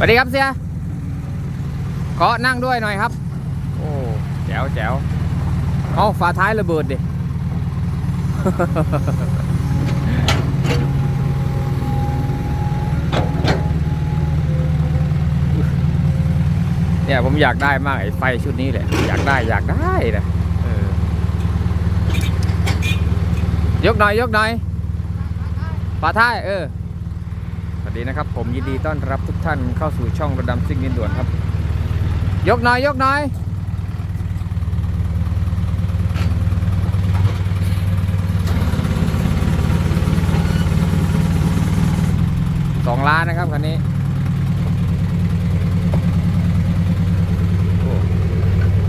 สวัสดีครับเสียขอนั่งด้วยหน่อยครับ โอ้แจ๋วแจ๋วเอาฝาท้ายระเบิดดิเนี่ยผมอยากได้มากไอ้ไฟชุดนี้แหละ อยากได้อยากได้นะเออยกหน่อยยกหน่อยฝาท้ายเออ วัสดีนะครับ ผมยินดีต้อนรับทุกท่านเข้าสู่ช่องระดำซิ่งดินด่วนครับ ยกหน่อยยกหน่อยสองล้านนะครับคันนี้โอ้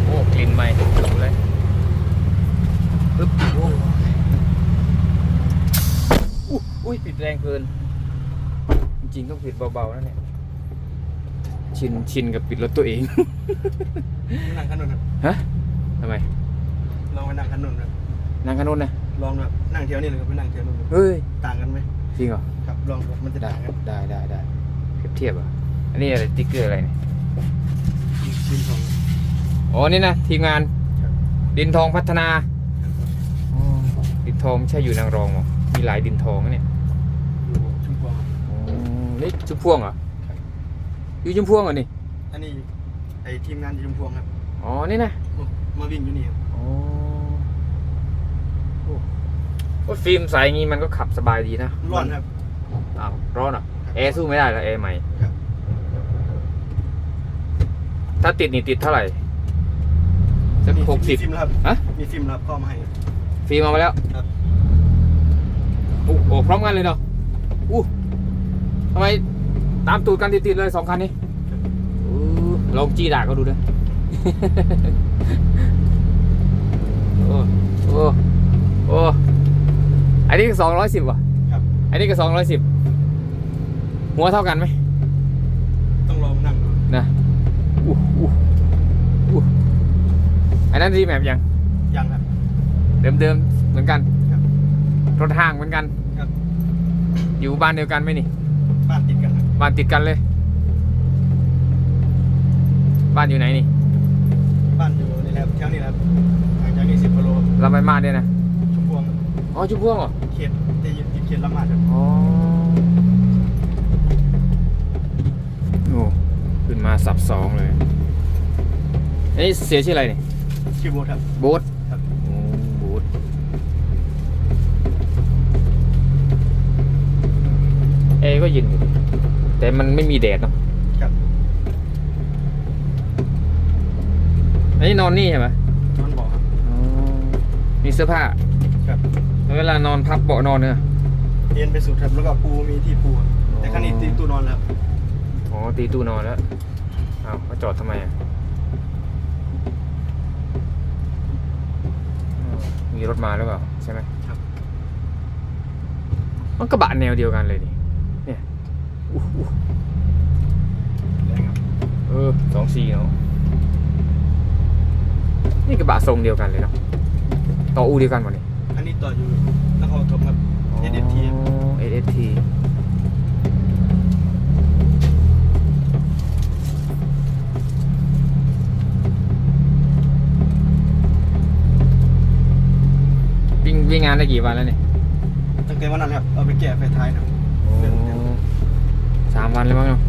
โอ้กลิ่นใหม่ดูเลยปึ๊บโอ้อุ๊ยอุ้ยติดแรงเกิน จริงๆต้องปิดเบาๆนะเนี่ย ชินชินกับปิดรถตัวเองนั่งขนุนครับฮะทำไมลองไปนั่งขนุนครับนางขนุนนะลองแบบนั่งเที่ยวนี่เลยครับไปนั่งเที่ยวนู่นครับเฮ้ย ต่างกันไหมจริงเหรอ ครับลองดูมันจะได้ต่างกันได้ได้ได้เปรียบเทียบเหรอะ อันนี้อะไรสติ๊กเกอร์อะไรเนี่ยดินทอง อ๋อ นี่นะ ทีมงาน ครับ ดินทองพัฒนาอ๋อดินทองไม่ใช่อยู่นางรองหรอมีหลายดินทองนะเนี่ยอยู่ นี่ชุมพวงเหรออยู่ชุมพวงเหรอนี่อันนี้ไอทีมงานอยู่ชุมพวงครับอ๋อนี่นะมามาวิ่งอยู่นี่ครับอ๋อโอ้โอ้ฟิล์มใสอย่างงี้มันก็ขับสบายดีนะร้อนครับ อ้าวร้อนเหรอะแอร์สู้ไม่ได้แล้วแอร์ใหม่ครับ ถ้าติดนี่ติดเท่าไหร่สักมีหกสิบ มีฟิล์มแล้วครับฮะ มีฟิล์มแล้วก็มาให้ ฟิล์มเอามาแล้วครับอู้โอ้พร้อมกันเลยเนาะอู้ทำไมตามตูดกันติดๆเลยสองคันนี้อู้ลองจีด่าเขาดูด้วยโอ้โอ้โอ้อันนี้สองร้อยสิบว่ะครับอันนี้ก็สองร้อยสิบหัวเท่ากันไหมต้องลองนั่งดูนะอู้อู้อู้อันนั้นรีแมปยัง ยังครับ เดิมๆเหมือนกันครับรถห้างเหมือนกันครับอยู่บ้านเดียวกันไหมนี่ บบ้านติดกันเลย บ้านอยู่ไหนนี่ บ้านอยู่นี่แหละครับแถวนี้แหละครับห่างจากนี่สิบกิโลครับเราไปมาด้วยนะ ชุมพวงอ๋อชุมพวงเหรอ เขตจะอยู่ติดเขตละมาดครับอ๋อ โอ้ ขึ้นมาสับสองเลยอันนี้เสียชื่ออะไรนี่ชื่อโบทครับโบ๊ทครับโอ้โบ๊ทเอก็เยินอยู่ แต่มันไม่มีแดดเนาะครับ อันนี้นอนนี่ใช่ไหมนอนบอกครับ อ๋อมีเสื้อผ้าครับ แล้วเวลานอนพับเบาะนอนเนี่ยเอ็นไปสุดครับแล้วก็ปูมีที่ปูครับแต่คันนี้ตีตู้นอนแล้วครับอ๋อตีตู้นอนแล้วอ้าวมาจอดทำไมอะอ้าวมีรถมาหรือเปล่าใช่ไหมครับ มันกระบะแนวเดียวกันเลยนี่ เออสองสี่เนาะนี่กระบะทรงเดียวกันเลยเนาะต่ออูเดียวกันหมดนี่อันนี้ต่ออยู่นครปฐมครับ SST ครับเอสทีวิ่งวิ่งงานได้กี่วันแล้วเนี่ยตั้งแต่วันนั้นครับเอาไปแก้ไฟท้ายนะครับเดือนเดียวสามวันเลยมั้งเนาะ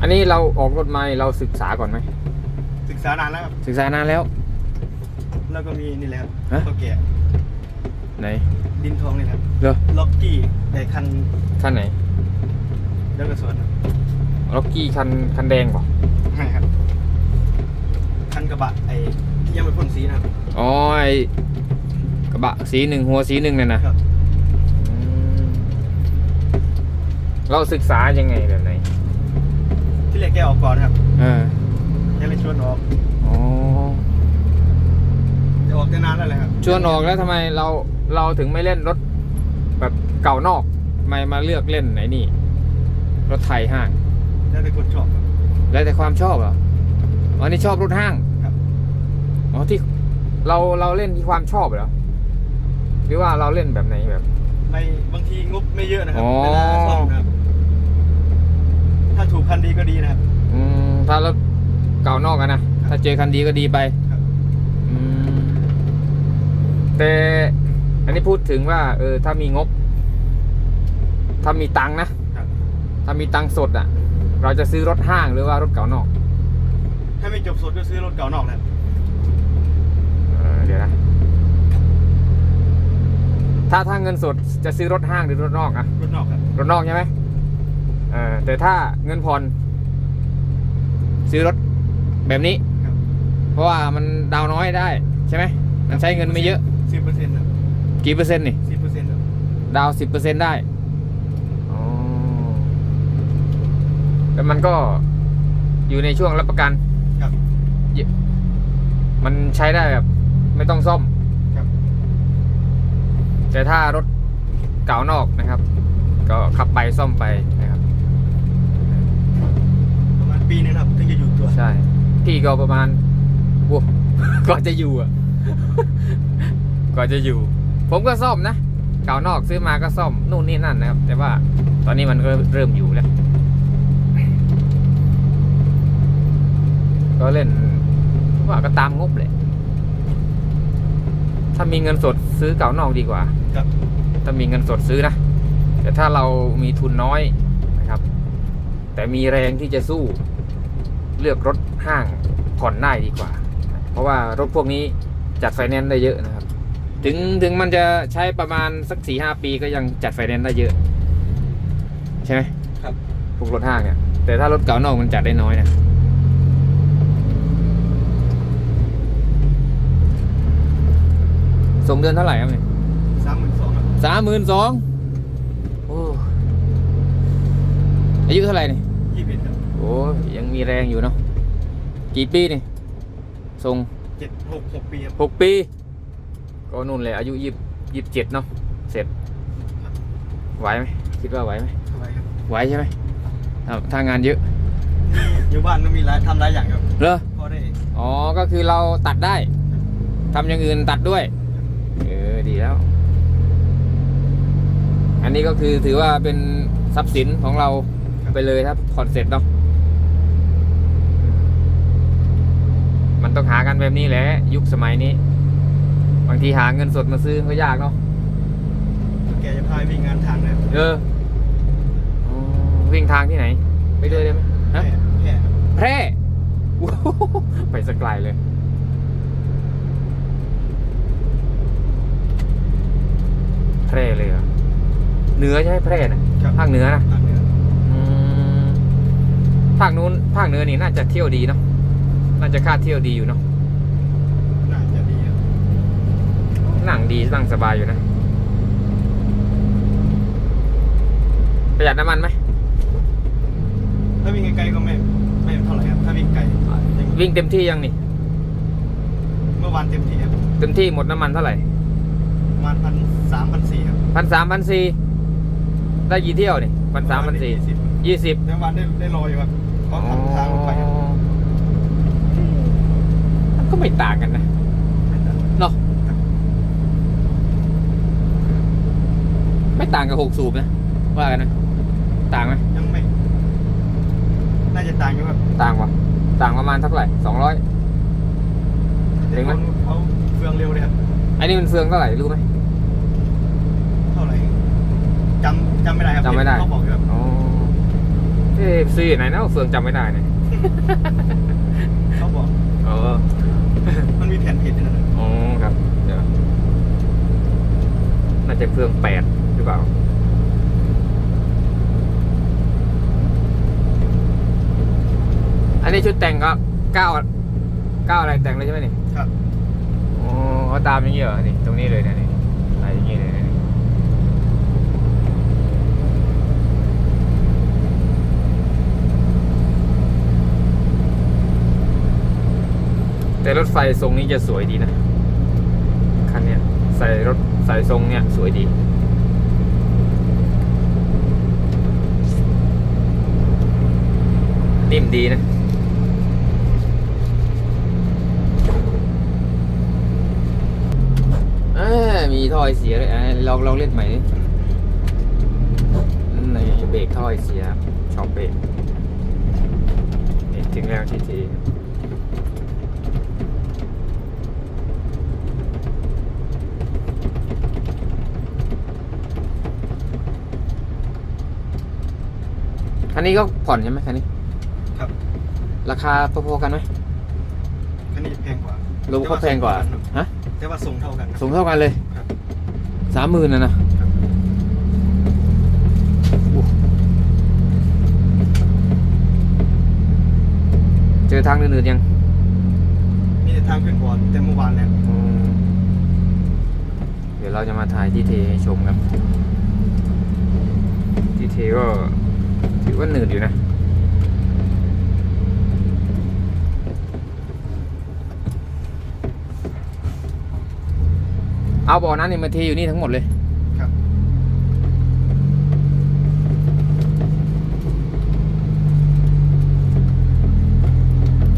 อันนี้เราออกรถมาเราศึกษาก่อนไหมศึกษานานแล้วครับศึกษานานแล้ว แล้วก็มีนี่แหละครับฮะ ตัวแก่ไหนดินทองนี่แหละครับเหรอล็อกกี้ไอ้คันคันไหนแล้วก็สวนครับล็อกกี้คันคันแดงป่ะไม่ครับคันกระบะไอ้ที่ยังไม่พ่นสีนะครับอ๋อไอกระบะสีหนึ่งหัวสีหนึ่งเนี่ยนะครับ อืม เราศึกษายังไงแบบไหนที่เรียกแกออกก่อนครับเออยังไม่ชวนออกอ๋อจะออกแต่นานแล้วแหละครับชวนออกแล้วทำไมเราเราถึงไม่เล่นรถแบบเก่านอกทำไมมาเลือกเล่นไหนนี่ รถไทยห้าง แล้วแต่คนชอบครับ แล้วแต่ความชอบเหรออ๋อนี่ชอบรถห้างครับ อ๋อที่เราเราเล่นที่ความชอบเหรอหรือว่าเราเล่นแบบไหนแบบ ไม่บางทีงบไม่เยอะนะครัอ๋อ เวลาซ่อมนะครับ ถ้าถูกคันดีก็ดีนะครับ อืมถ้ารถเก่านอกอะนะ ถ้าเจอคันดีก็ดีไปครับ อืมแต่อันนี้พูดถึงว่า เออ ถ้ามีงบ ถ้ามีตังค์นะ ครับ ถ้ามีตังค์สดอะเราจะซื้อรถห้างหรือว่ารถเก่านอก ถ้าไม่จบสดก็ซื้อรถเก่านอกนะครับ เออเดี๋ยวนะ ถ้าถ้าเงินสดจะซื้อรถห้างหรือรถนอกอะรถนอกครับรถนอกใช่ไหมเออแต่ถ้าเงินผ่อนซื้อรถแบบนี้ ครับเพราะว่ามันดาวน้อยได้ใช่ไหมมันใช้เงินไม่เยอะสิบเปอร์เซ็นต์ครับกี่เปอร์เซ็นต์นี่ สิบเปอร์เซ็นต์ครับดาวสิบเปอร์เซ็นต์ได้อ๋อแต่มันก็อยู่ในช่วงรับประกัน ครับ มันใช้ได้แบบ ไม่ต้องซ่อมครับ แต่ถ้ารถเก่านอกนะครับ ก็ขับไปซ่อมไปนะครับ ประมาณปีนึงครับถึงจะอยู่ตัวใช่ พี่ก็ประมาณโว้ก็จะอยู่อะ ก็จะอยู่ ผมก็ซ่อมนะ เก่านอกซื้อมาก็ซ่อมนู่นนี่นั่นนะครับ แต่ว่าตอนนี้มันก็เริ่มอยู่แล้ว ก็เล่นว่าก็ตามงบเลย ถ้ามีเงินสดซื้อเก่านอกดีกว่า ครับ ถ้ามีเงินสดซื้อนะ แต่ถ้าเรามีทุนน้อยนะครับ แต่มีแรงที่จะสู้เลือกรถห้างผ่อนได้ดีกว่า เพราะว่ารถพวกนี้จัดไฟแนนซ์ได้เยอะนะครับ ถึงถึงมันจะใช้ประมาณสักสี่ห้าปีก็ยังจัดไฟแนนซ์ได้เยอะ ใช่ไหมครับพวกรถห้างเนี่ย แต่ถ้ารถเก่านอกมันจัดได้น้อยนะส่งเดือนเท่าไหร่ครับเนี่ยสามหมื่น สองครับสามหมื่นสองโอ้อายุเท่าไหร่นี่ยี่สิบเอ็ดครับโอ้ยังมีแรงอยู่เนาะกี่ปีนี่ส่งเจ็ดหกหกปีครับหกปี ก็นู่นเลยอายุยี่ยี่สิบเจ็ดเนาะเสร็จไหวไหมคิดว่าไหวไหมเท่าไหรครับไหวใช่ไหมถ้าถ้างานเยอะ อยู่บ้านก็มีหลายทำหลายอย่างครับเหรอพอได้อ๋อก็คือเราตัดได้ทำอย่างอื่นตัดด้วย เออ ดีแล้ว อันนี้ก็คือถือว่าเป็นทรัพย์สินของเราไปเลยครับผ่อนเสร็จเนาะมันต้องหากันแบบนี้แหละ ยุคสมัยนี้ บางทีหาเงินสดมาซื้อก็ยากเนาะแกจะพาไปวิ่งงานทางนะครับเอออ๋อวิ่งทางที่ไหน ไปด้วยได้ไหมแพฮะร่แพร่ครับแพร่โอ้โหไปสกไกลเลยแพร่เลยเหรอ เหนือใช่ไหมแพร่นะครับ ภาคเหนือนะทางเหนืออืมภาคนู้นภาคเหนือนี่น่าจะเที่ยวดีเนาะน่าจะค่าเที่ยวดีอยู่เนาะน่าจะดีครับนั่งดีนั่งสบายอยู่นะประหยัดน้ำมันไหมถ้าวิ่งไกลๆก็ไม่ไม่เท่าไหร่ครับถ้าวิ่งไกลยังวิ่งเต็มที่ยังนี่ เมื่อวานเต็มที่ครับเต็มที่หมดน้ำมันเท่าไหร่ประมาณพันสามพันสี่ครับพันสามพันสี่ ได้กี่เที่ยวนี่พันสามพันสี่สิบยี่สิบเมื่อวานได้ได้รออยู่ครับเขาทำทางลงไปครับมันก็ไม่ต่างกันนะเนาะไม่ต่างกับหกสูบนะว่ากันนะต่างไหมยังไม่ น่าจะต่างอยู่ครับต่างวะต่างประมาณเท่าไหร่สองร้อยถึงไหมเขาเฟืองเร็วเลยครับอันนี้มันเฟืองเท่าไหร่รู้ไหมเท่าไหร่จำ จำไม่ได้ครับจำไม่ได้เขาบอกอยู่ครับอ๋อเอ๊ะซื้ออยู่ไหนนะเฟืองจำไม่ได้เนี่ยเขาบอกเออมันมีแผ่นผิดนั่นนะอ๋อครับเดี๋ยวน่าจะเฟืองแปดหรือเปล่าอันนี้ชุดแต่งก็เก้าเก้าอะไรแต่งเลยใช่ไหมนี่ครับอ๋อเขาตามอย่างนี้เหรอนี่ตรงนี้เลยนะนี่อะไรอย่างนี้เลยนะนี่ แต่รถไฟทรงนี้จะสวยดีนะ คันเนี้ยใส่รถใส่ทรงเนี้ยสวยดี นิ่มดีนะมีท่อไอเสียเลยลองลองเล่นใหม่ดิในเบรกถอยเสียช็อปเบรกถึงแล้วทีที คันนี้ก็ผ่อนใช่ไหมคันนี้ ครับ ราคาพอๆกันไหมคันนี้แพงกว่ารู้ก็แพงกว่า ฮะ แต่ว่าส่งเท่ากันครับสูงเท่ากันเลยครับสามหมื่นนะนะครับอู้เจอทางอื่นๆยัง มีแต่ทางขึ้นก่อนแต่เมื่อวานแล้วอืมเดี๋ยวเราจะมาถ่ายที่เทให้ชมครับ ที่เทก็ ถือว่าหนืดอยู่นะ เอาบ่อนั้นนี่มาเทอยู่นี่ทั้งหมดเลยครับ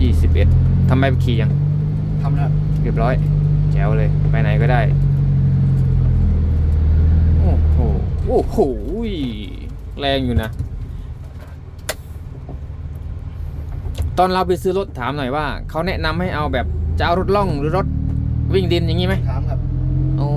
ยี่สิบเอ็ดทำไมไปขี่ยังทำแล้วเรียบร้อยแจ๋วเลย ไปไหนก็ได้ โอ้โห โอ้โห แรงอยู่นะ ตอนเราไปซื้อรถถามหน่อยว่าเขาแนะนำให้เอาแบบจะเอารถล่องหรือรถวิ่งดินอย่างนี้ไหมถามครับโอ้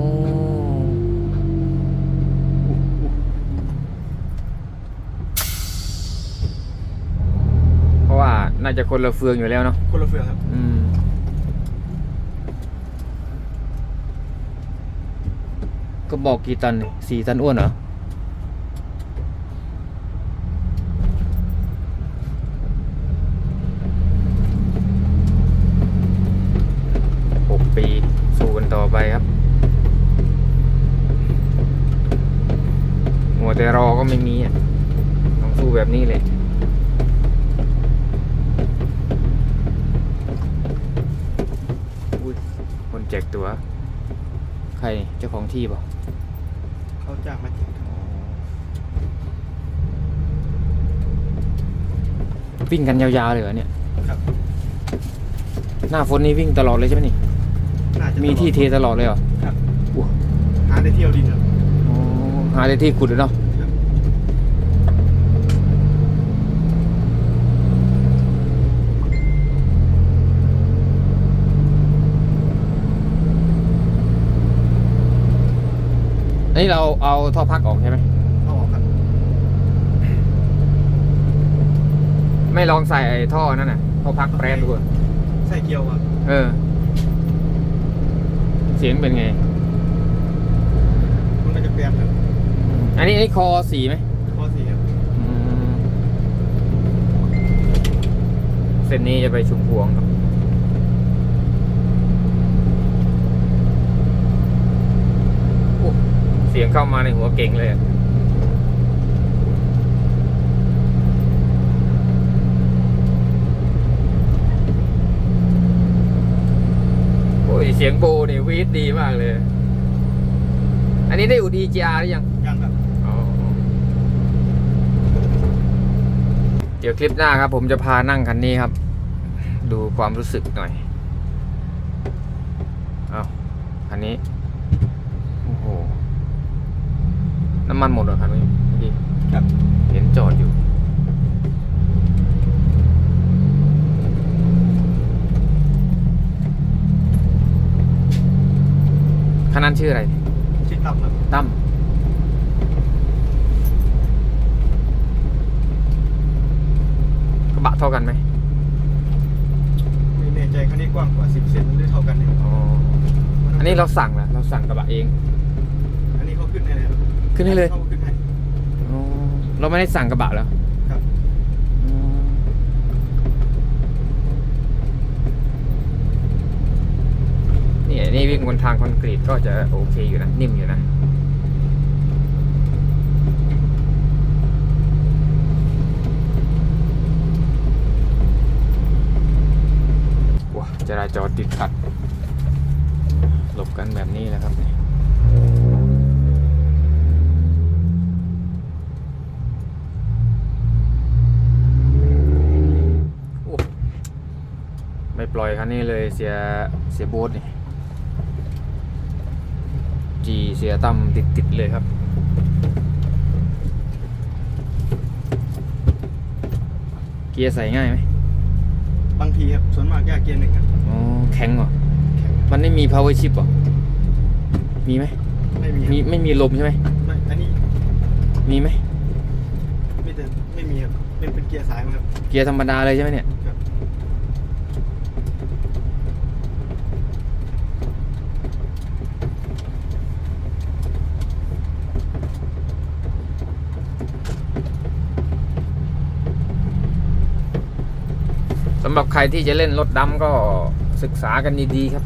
เพราะว่าน่าจะคนละเฟืองอยู่แล้วเนาะคนละเฟืองครับ อืม ก็บอกกี่ตันนี่สี่ตันอ้วนเหรอ หกปี สู้กันต่อไปครับ มัว แต่รอก็ไม่มีอะต้องสู้แบบนี้เลยอุ้ยคนแจกตัว ใครนี่เจ้าของที่เปล่าเขาจ้างมาจริงครับวิ่งกันยาวๆเลยเหรอเนี่ยครับหน้าฝนนี่วิ่งตลอดเลยใช่ไหมนี่น่าจะมีที่เทตลอดเลยเหรอครับอู้หาได้เที่ยวดินครับอ๋อหาได้ที่ขุดเลยเนาะ ครับ อั นนี้เราเอาท่อพักออกใช่ไหมเอาออกครับไม่ลองใส่ไอ้ท่อนั่นน่ะท่อพักแปรดูอะใส่เกียวครับเออ เสียงเป็นไง มันก็จะเปลี่ยนครับอันนี้อันนี้คอสีไหมข้อสี่ครับอืมเส้นนี้จะไปชุมพวงครับ โอ้ เสียงเข้ามาในหัวเก่งเลยอะโอ้ยเสียงโบเนี่ยวีดดีมากเลย อันนี้ได้อุดีจีอาร์หรือยัง ยังครับอ๋อเดี๋ยวคลิปหน้าครับ ผมจะพานั่งคันนี้ครับ ดูความรู้สึกหน่อย เอาคันนี้ โอ้โห น้ำมันหมดเหรอคันนี้เมื่อกี้ครับ เห็นจอดอยู่ คันนั้นชื่ออะไร ชื่อตั้มครับตั้มกระบะเท่ากันไหมไม่แน่ใจคันนี้กว้างกว่า 10 เซนหรือเท่ากันเนี่ยอ๋อ อันนี้เราสั่งเหรอเราสั่งกระบะเอง อันนี้เขาขึ้นให้เลยครับ ขึ้นให้เลยเขาขึ้นให้อ๋อเราไม่ได้สั่งกระบะเหรอครับอืมนี่นี่วิ่งบนทางคอนกรีตก็จะโอเคอยู่นะ นิ่มอยู่นะว้าจราจรติดขัด หลบกันแบบนี้นะครับเนี่ยโอ้ไม่ป ล่อยคันนี้เลยเสียเสียโบ๊ทนี่จีเสียตั้มติดติดๆเลยครับกียร์ใส่ง่ายไหมบางทีครับส่วนมากยากเกียร์หนึ่งครับอ๋อแข็งเหรอแข็งมันไม่มี power shift เหรอมีไหมไม่มีครับมีไม่มีลมใช่ไหมไม่อันนี้มีไหมไม่แต่ไม่มีครับเป็นเป็นเกียร์สายมั้งครับเกียร์ธรรมดาเลยใช่ไหมเนี่ย ครับ สำ หรับใครที่จะเล่นรถดำก็ศึกษากันดีๆครับ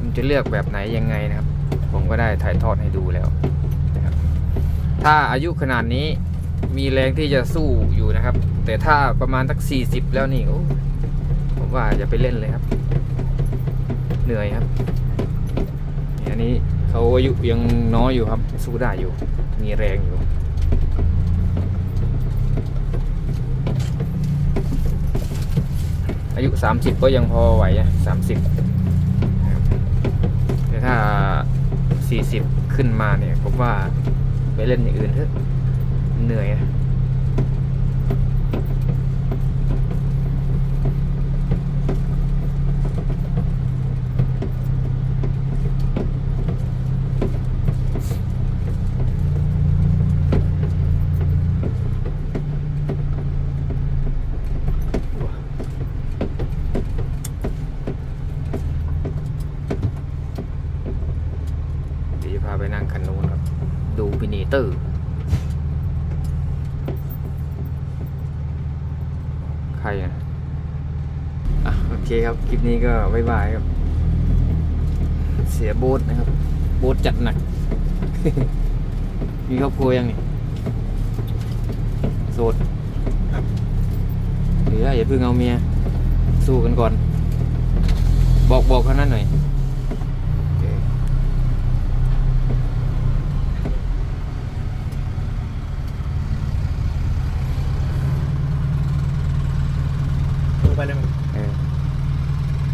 มันจะเลือกแบบไหนยังไงนะครับ ผมก็ได้ถ่ายทอดให้ดูแล้วนะครับถ้าอายุขนาดนี้มีแรงที่จะสู้อยู่นะครับ แต่ถ้าประมาณสัก 40 แล้วนี่ผมว่าอย่าไปเล่นเลยครับ เหนื่อยครับอันนี้เขาอายุยังน้อยอยู่ครับสู้ได้อยู่ มีแรงอยู่ อายุ 30 ก็ยังพอไหวนะ30แต่ถ้า 40 ขึ้นมาเนี่ยผมว่าไปเล่นอย่างอื่นเถอะเหนื่อยนะเดี๋ยวจะพาไปนั่งคันนู้นครับ ดูพินีเตอร์ ใครอะ อะโอเคครับ คลิปนี้ก็บายบายครับ เสียโบ๊ทนะครับ โบ๊ทจัดหนัก มีครอบครัวยังนี่โสดหรือว่าอย่าเพิ่งเอาเมีย สู้กันก่อน บอกบอกเขานั่นหน่อย